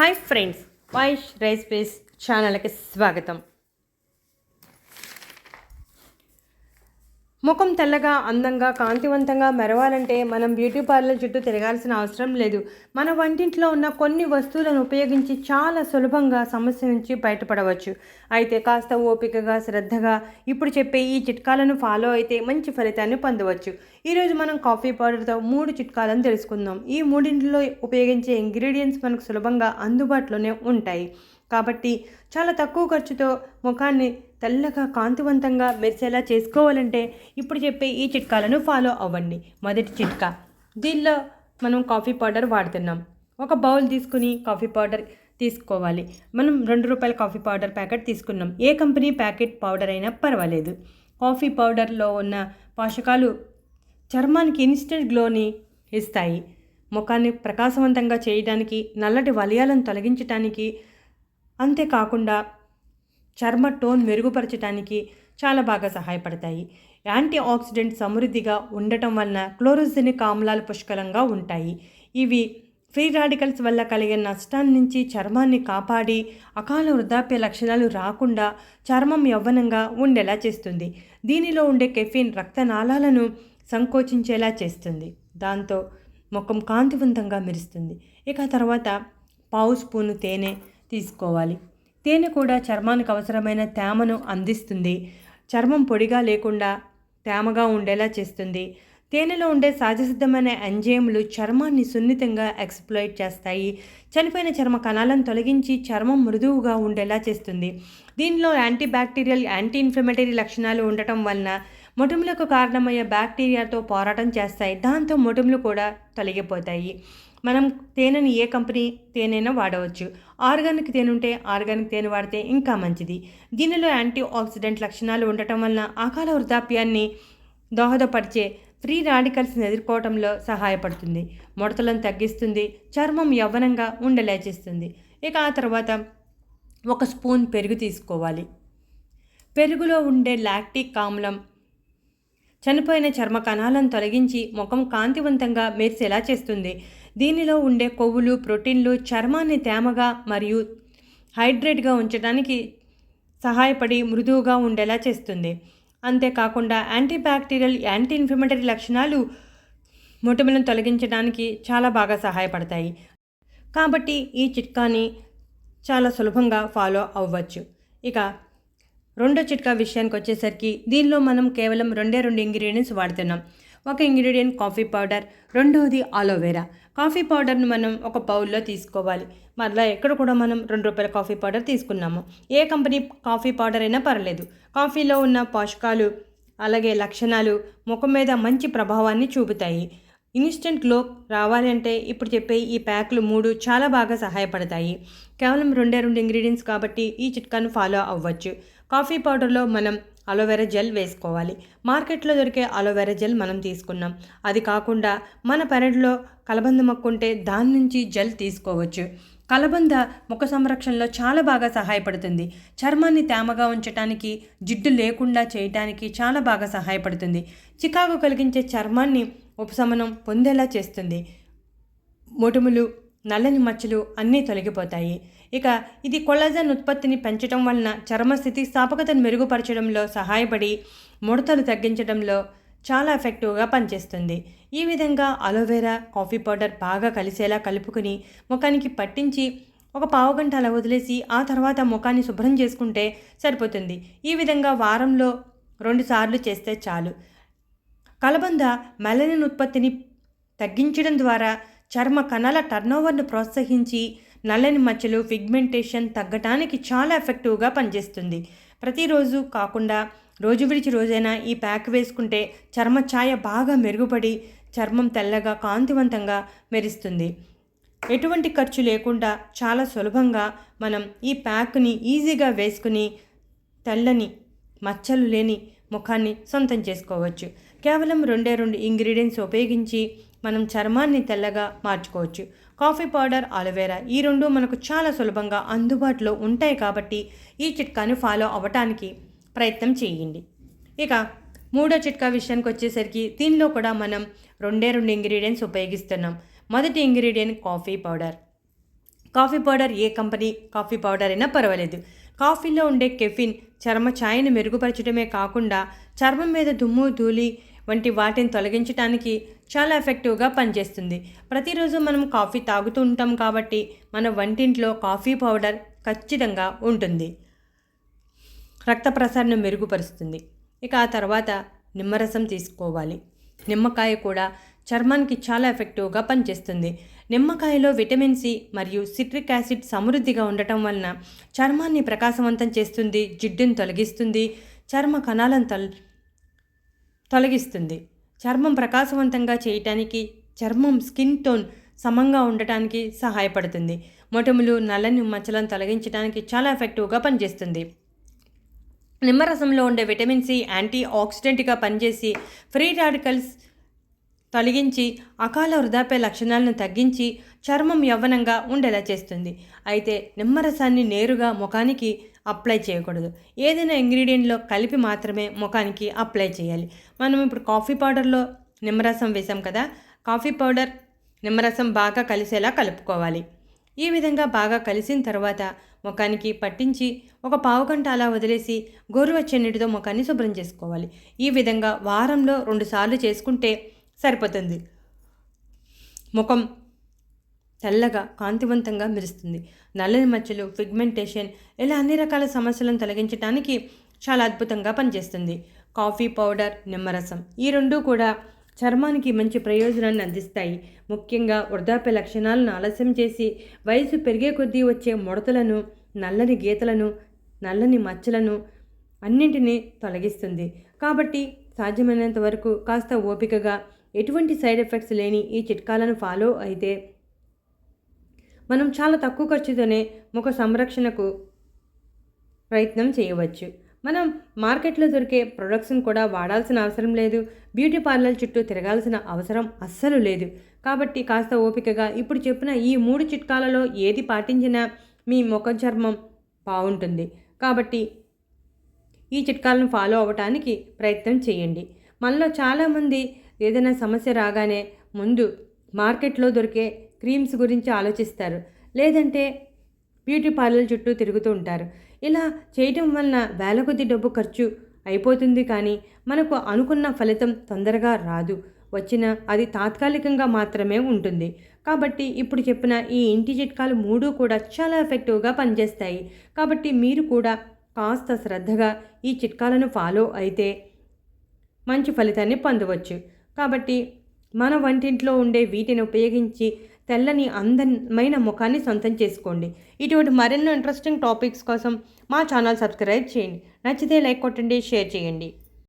Hi friends వాయిష్ rice ఛానల్కి స్వాగతం. ముఖం తెల్లగా అందంగా కాంతివంతంగా మెరవాలంటే మనం బ్యూటీ పార్లర్ చుట్టూ తిరగాల్సిన అవసరం లేదు. మన వంటింట్లో ఉన్న కొన్ని వస్తువులను ఉపయోగించి చాలా సులభంగా సమస్య నుంచి బయటపడవచ్చు. అయితే కాస్త ఓపికగా శ్రద్ధగా ఇప్పుడు చెప్పే ఈ చిట్కాలను ఫాలో అయితే మంచి ఫలితాన్ని పొందవచ్చు. ఈరోజు మనం కాఫీ పౌడర్తో మూడు చిట్కాలను తెలుసుకుందాం. ఈ మూడింటిలో ఉపయోగించే ఇంగ్రీడియంట్స్ మనకు సులభంగా అందుబాటులోనే ఉంటాయి. కాబట్టి చాలా తక్కువ ఖర్చుతో ముఖాన్ని తెల్లగా కాంతివంతంగా మెరిసేలా చేసుకోవాలంటే ఇప్పుడు చెప్పే ఈ చిట్కాలను ఫాలో అవ్వండి. మొదటి చిట్కా. దీనిలో మనం కాఫీ పౌడర్ వాడుతున్నాం. ఒక బౌల్ తీసుకుని కాఫీ పౌడర్ తీసుకోవాలి. మనం రెండు రూపాయల కాఫీ పౌడర్ ప్యాకెట్ తీసుకున్నాం. ఏ కంపెనీ ప్యాకెట్ పౌడర్ అయినా పర్వాలేదు. కాఫీ పౌడర్లో ఉన్న పోషకాలు చర్మానికి ఇన్స్టెంట్ గ్లోని ఇస్తాయి. ముఖాన్ని ప్రకాశవంతంగా చేయడానికి నల్లటి వలయాలను తొలగించడానికి అంతేకాకుండా చర్మ టోన్ మెరుగుపరచడానికి చాలా బాగా సహాయపడతాయి. యాంటీ ఆక్సిడెంట్ సమృద్ధిగా ఉండటం వలన క్లోరోజెనిక్ ఆమ్లాలు పుష్కలంగా ఉంటాయి. ఇవి ఫ్రీ రాడికల్స్ వల్ల కలిగే నష్టాన్ని నుంచి చర్మాన్ని కాపాడి అకాల వృద్ధాప్య లక్షణాలు రాకుండా చర్మం యవ్వనంగా ఉండేలా చేస్తుంది. దీనిలో ఉండే కెఫిన్ రక్తనాళాలను సంకోచించేలా చేస్తుంది. దాంతో ముఖం కాంతివంతంగా మెరుస్తుంది. ఇక తర్వాత పావు స్పూను తేనె తీసుకోవాలి. తేనె కూడా చర్మానికి అవసరమైన తేమను అందిస్తుంది. చర్మం పొడిగా లేకుండా తేమగా ఉండేలా చేస్తుంది. తేనెలో ఉండే సహజసిద్ధమైన ఎంజైమ్లు చర్మాన్ని సున్నితంగా ఎక్స్ప్లోయిట్ చేస్తాయి. చనిపోయిన చర్మ కణాలను తొలగించి చర్మం మృదువుగా ఉండేలా చేస్తుంది. దీనిలో యాంటీ బ్యాక్టీరియల్ యాంటీ ఇన్ఫ్లమేటరీ లక్షణాలు ఉండటం వలన మొటిములకు కారణమయ్యే బ్యాక్టీరియాతో పోరాటం చేస్తాయి. దాంతో మొటిములు కూడా తొలగిపోతాయి. మనం తేనెని ఏ కంపెనీ తేనెనో వాడవచ్చు. ఆర్గానిక్ తేనె ఉంటే ఆర్గానిక్ తేనె వాడితే ఇంకా మంచిది. దీనిలో యాంటీ ఆక్సిడెంట్ లక్షణాలు ఉండటం వలన అకాల వృద్ధాప్యాన్ని దోహదపరిచే ఫ్రీ రాడికల్స్ని ఎదుర్కోవడంలో సహాయపడుతుంది. ముడతలను తగ్గిస్తుంది. చర్మం యవ్వనంగా ఉండలేచేస్తుంది. ఇక ఆ తర్వాత ఒక స్పూన్ పెరుగు తీసుకోవాలి. పెరుగులో ఉండే లాక్టిక్ ఆమ్లం చనిపోయిన చర్మ కణాలను తొలగించి ముఖం కాంతివంతంగా మెరిసేలా చేస్తుంది. దీనిలో ఉండే కొవ్వులు ప్రోటీన్లు చర్మాన్ని తేమగా మరియు హైడ్రేట్గా ఉంచడానికి సహాయపడి మృదువుగా ఉండేలా చేస్తుంది. అంతేకాకుండా యాంటీ బ్యాక్టీరియల్ యాంటీ ఇన్ఫ్లమేటరీ లక్షణాలు మొటిమలను తొలగించడానికి చాలా బాగా సహాయపడతాయి. కాబట్టి ఈ చిట్కాని చాలా సులభంగా ఫాలో అవ్వచ్చు. ఇక రెండో చిట్కా విషయానికి వచ్చేసరికి దీనిలో మనం కేవలం రెండే రెండు ఇంగ్రీడియంట్స్ వాడుతున్నాం. ఒక ఇంగ్రీడియంట్ కాఫీ పౌడర్ రెండవది ఆలోవేరా కాఫీ పౌడర్ను మనం ఒక బౌల్లో తీసుకోవాలి. మరలా ఎక్కడ కూడా మనం రెండు రూపాయల కాఫీ పౌడర్ తీసుకున్నాము. ఏ కంపెనీ కాఫీ పౌడర్ అయినా పర్లేదు. కాఫీలో ఉన్న పోషకాలు అలాగే లక్షణాలు ముఖం మీద మంచి ప్రభావాన్ని చూపుతాయి. ఇన్స్టెంట్ గ్లో రావాలంటే ఇప్పుడు చెప్పే ఈ ప్యాక్లు మూడు చాలా బాగా సహాయపడతాయి. కేవలం రెండే రెండు ఇంగ్రీడియంట్స్ కాబట్టి ఈ చిట్కాను ఫాలో అవ్వచ్చు. కాఫీ పౌడర్లో మనం అలోవెరా జెల్ వేసుకోవాలి. మార్కెట్లో దొరికే అలోవెరా జెల్ మనం తీసుకున్నాం. అది కాకుండా మన పెరట్లో కలబంద మొక్క ఉంటే దాని నుంచి జెల్ తీసుకోవచ్చు. కలబంద ముఖ సంరక్షణలో చాలా బాగా సహాయపడుతుంది. చర్మాన్ని తేమగా ఉంచడానికి జిడ్డు లేకుండా చేయడానికి చాలా బాగా సహాయపడుతుంది. చికాకు కలిగించే చర్మాన్ని ఉపశమనం పొందేలా చేస్తుంది. మొటిములు నల్లని మచ్చలు అన్నీ తొలగిపోతాయి. ఇక ఇది కొల్లజన్ ఉత్పత్తిని పెంచడం వలన చర్మ స్థితి స్థాపకతను మెరుగుపరచడంలో సహాయపడి ముడతలు తగ్గించడంలో చాలా ఎఫెక్టివ్గా పనిచేస్తుంది. ఈ విధంగా అలోవెరా కాఫీ పౌడర్ బాగా కలిసేలా కలుపుకుని ముఖానికి పట్టించి ఒక పావు గంట అలా వదిలేసి ఆ తర్వాత ముఖాన్ని శుభ్రం చేసుకుంటే సరిపోతుంది. ఈ విధంగా వారంలో రెండు సార్లు చేస్తే చాలు. కలబంద మెలనిన్ ఉత్పత్తిని తగ్గించడం ద్వారా చర్మ కణాల టర్నోవర్ను ప్రోత్సహించి నల్లని మచ్చలు పిగ్మెంటేషన్ తగ్గటానికి చాలా ఎఫెక్టివ్గా పనిచేస్తుంది. ప్రతిరోజు కాకుండా రోజు విడిచి రోజైనా ఈ ప్యాక్ వేసుకుంటే చర్మ ఛాయ బాగా మెరుగుపడి చర్మం తెల్లగా కాంతివంతంగా మెరుస్తుంది. ఎటువంటి ఖర్చు లేకుండా చాలా సులభంగా మనం ఈ ప్యాక్ని ఈజీగా వేసుకుని తెల్లని మచ్చలు లేని ముఖాన్ని సొంతం చేసుకోవచ్చు. కేవలం రెండే రెండు ఇంగ్రీడియంట్స్ ఉపయోగించి మనం చర్మాన్ని తెల్లగా మార్చుకోవచ్చు. కాఫీ పౌడర్ అలోవేరా ఈ రెండు మనకు చాలా సులభంగా అందుబాటులో ఉంటాయి కాబట్టి ఈ చిట్కాని ఫాలో అవ్వటానికి ప్రయత్నం చేయండి. ఇక మూడో చిట్కా విషయానికి వచ్చేసరికి దీనిలో కూడా మనం రెండే రెండు ఇంగ్రీడియంట్స్ ఉపయోగిస్తున్నాం. మొదటి ingredient coffee powder. Coffee powder ఏ కంపెనీ కాఫీ పౌడర్ అయినా పర్వాలేదు. కాఫీలో ఉండే కెఫిన్ చర్మ ఛాయను మెరుగుపరచడమే కాకుండా చర్మం మీద దుమ్ము ధూళి వంటి వాటిని తొలగించడానికి చాలా ఎఫెక్టివ్గా పనిచేస్తుంది. ప్రతిరోజు మనం కాఫీ తాగుతూ ఉంటాం కాబట్టి మన వంటింట్లో కాఫీ పౌడర్ ఖచ్చితంగా ఉంటుంది. రక్త ప్రసరణ మెరుగుపరుస్తుంది. ఇక ఆ తర్వాత నిమ్మరసం తీసుకోవాలి. నిమ్మకాయ కూడా చర్మానికి చాలా ఎఫెక్టివ్గా పనిచేస్తుంది. నిమ్మకాయలో విటమిన్ సి మరియు సిట్రిక్ యాసిడ్ సమృద్ధిగా ఉండటం వలన చర్మాన్ని ప్రకాశవంతం చేస్తుంది జిడ్డును తొలగిస్తుంది చర్మ కణాలను తొల తొలగిస్తుంది. చర్మం ప్రకాశవంతంగా చేయటానికి చర్మం స్కిన్ టోన్ సమంగా ఉండటానికి సహాయపడుతుంది. మొటములు నల్లని మచ్చలను తొలగించడానికి చాలా ఎఫెక్టివ్గా పనిచేస్తుంది. నిమ్మరసంలో ఉండే విటమిన్ సి యాంటీ ఆక్సిడెంట్గా పనిచేసి ఫ్రీ రాడికల్స్ తొలగించి అకాల వృధాప్య లక్షణాలను తగ్గించి చర్మం యవ్వనంగా ఉండేలా చేస్తుంది. అయితే నిమ్మరసాన్ని నేరుగా ముఖానికి అప్లై చేయకూడదు. ఏదైనా ఇంగ్రీడియంట్లో కలిపి మాత్రమే ముఖానికి అప్లై చేయాలి. మనం ఇప్పుడు కాఫీ పౌడర్లో నిమ్మరసం వేసాం కదా కాఫీ పౌడర్ నిమ్మరసం బాగా కలిసేలా కలుపుకోవాలి. ఈ విధంగా బాగా కలిసిన తర్వాత ముఖానికి పట్టించి ఒక పావు గంట అలా వదిలేసి గోరువెచ్చన్నిటితో ముఖాన్ని శుభ్రం చేసుకోవాలి. ఈ విధంగా వారంలో రెండుసార్లు చేసుకుంటే సరిపోతుంది. ముఖం తెల్లగా కాంతివంతంగా మెరుస్తుంది. నల్లని మచ్చలు పిగ్మెంటేషన్ ఇలా అన్ని రకాల సమస్యలను తొలగించడానికి చాలా అద్భుతంగా పనిచేస్తుంది. కాఫీ పౌడర్ నిమ్మరసం ఈ రెండూ కూడా చర్మానికి మంచి ప్రయోజనాన్ని అందిస్తాయి. ముఖ్యంగా వృద్ధాప్య లక్షణాలను ఆలస్యం చేసి వయసు పెరిగే కొద్దీ వచ్చే ముడతలను నల్లని గీతలను నల్లని మచ్చలను అన్నింటినీ తొలగిస్తుంది. కాబట్టి సాధ్యమైనంత వరకు కాస్త ఓపికగా ఎటువంటి సైడ్ ఎఫెక్ట్స్ లేని ఈ చిట్కాలను ఫాలో అయితే మనం చాలా తక్కువ ఖర్చుతోనే ముఖ సంరక్షణకు ప్రయత్నం చేయవచ్చు. మనం మార్కెట్లో దొరికే ప్రొడక్ట్స్ని కూడా వాడాల్సిన అవసరం లేదు. బ్యూటీ పార్లర్ చుట్టూ తిరగాల్సిన అవసరం అస్సలు లేదు. కాబట్టి కాస్త ఓపికగా ఇప్పుడు చెప్పిన ఈ మూడు చిట్కాలలో ఏది పాటించినా మీ ముఖ చర్మం బాగుంటుంది. కాబట్టి ఈ చిట్కాలను ఫాలో అవ్వటానికి ప్రయత్నం చేయండి. మనలో చాలామంది ఏదైనా సమస్య రాగానే ముందు మార్కెట్లో దొరికే క్రీమ్స్ గురించి ఆలోచిస్తారు. లేదంటే బ్యూటీ పార్లర్ చుట్టూ తిరుగుతూ ఉంటారు. ఇలా చేయటం వలన వేల కొద్ది డబ్బు ఖర్చు అయిపోతుంది కానీ మనకు అనుకున్న ఫలితం తొందరగా రాదు. వచ్చిన అది తాత్కాలికంగా మాత్రమే ఉంటుంది. కాబట్టి ఇప్పుడు చెప్పిన ఈ ఇంటి చిట్కాలు మూడు కూడా చాలా ఎఫెక్టివ్గా పనిచేస్తాయి. కాబట్టి మీరు కూడా కాస్త శ్రద్ధగా ఈ చిట్కాలను ఫాలో అయితే మంచి ఫలితాన్ని పొందవచ్చు. కాబట్టి మన వంటింట్లో ఉండే వీటిని ఉపయోగించి తెల్లని అందమైన ముఖాన్ని సొంతం చేసుకోండి. ఇటువంటి మరెన్నో ఇంట్రెస్టింగ్ టాపిక్స్ కోసం మా ఛానల్ సబ్స్క్రైబ్ చేయండి. నచ్చితే లైక్ కొట్టండి షేర్ చేయండి.